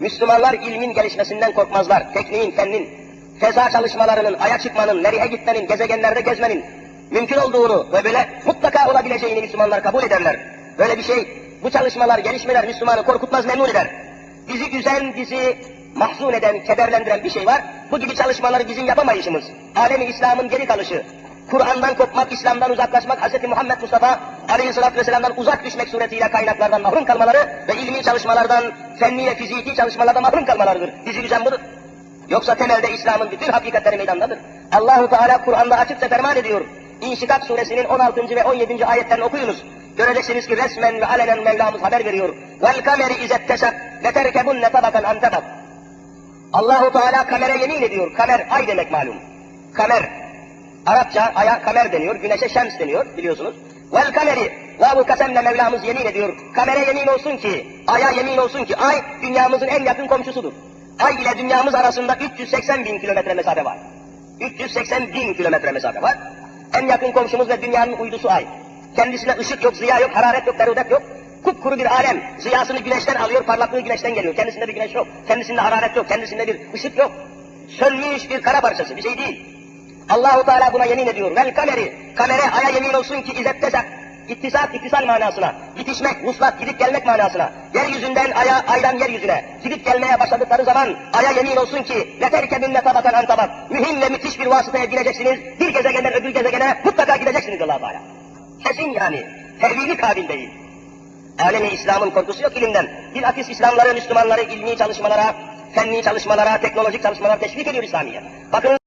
Müslümanlar ilmin gelişmesinden korkmazlar. Tekniğin, fennin, feza çalışmalarının, aya çıkmanın, nereye gitmenin, gezegenlerde gezmenin mümkün olduğunu ve böyle mutlaka olabileceğini Müslümanlar kabul ederler. Böyle bir şey, bu çalışmalar, gelişmeler Müslümanı korkutmaz, memnun eder. Bizi üzen, bizi mahzun eden, kederlendiren bir şey var. Bu gibi çalışmaları bizim yapamayışımız. Alemi İslam'ın geri kalışı. Kur'an'dan kopmak, İslam'dan uzaklaşmak, Hz. Muhammed Mustafa Aleyhisselatü Vesselam'dan uzak düşmek suretiyle kaynaklardan mahrum kalmaları ve ilmi çalışmalardan, fenni ve fiziki çalışmalardan mahrum kalmalarıdır. Bizi üzen budur. Yoksa temelde İslam'ın bütün hakikatleri meydandadır. Allahu Teala Kur'an'da açıkça ferman ediyor. İnşikak suresinin 16. ve 17. ayetlerini okuyunuz. Göreceksiniz ki resmen ve alenen Mevlamız haber veriyor. Vel kameri izet tesek ve terkebunne tabakan an tabak. Allahu Teala kamere yemin ediyor. Kamer ay demek malum. Kamer. Arapça aya kamer deniyor. Güneşe şems deniyor biliyorsunuz. Vel kameri. Vavu kasemle Mevlamız yemin ediyor. Kamere yemin olsun ki, aya yemin olsun ki ay dünyamızın en yakın komşusudur. Ay ile dünyamız arasında 380 bin kilometre mesafe var. 380 bin kilometre mesafe var. En yakın komşumuz ve dünyanın uydusu ay. Kendisine ışık yok, ziya yok, hararet yok, derudet yok. Kupkuru bir alem. Ziyasını güneşten alıyor, parlaklığı güneşten geliyor. Kendisinde bir güneş yok, kendisinde hararet yok, kendisinde bir ışık yok. Sönmüş bir kara parçası, bir şey değil. Allahu Teala buna yemin ediyor. Vel kameri, kamere aya yemin olsun ki izettesak, İttisat, ittisal manasına, bitişmek, vuslat, gidip gelmek manasına, yeryüzünden aya, aydan yeryüzüne, gidip gelmeye başladıkları zaman aya yemin olsun ki, yeterkebinle tabatan an tabak, mühim ve müthiş bir vasıtaya gideceksiniz, bir gezegenden öbür gezegene mutlaka gideceksiniz Allah Teala. Kesin yani, tevhidi kabil değil. Alemi İslam'ın korkusu yok ilimden. Bilakis İslamları, Müslümanları ilmi çalışmalara, fenni çalışmalara, teknolojik çalışmalara teşvik ediyor İslamiyet. Bakın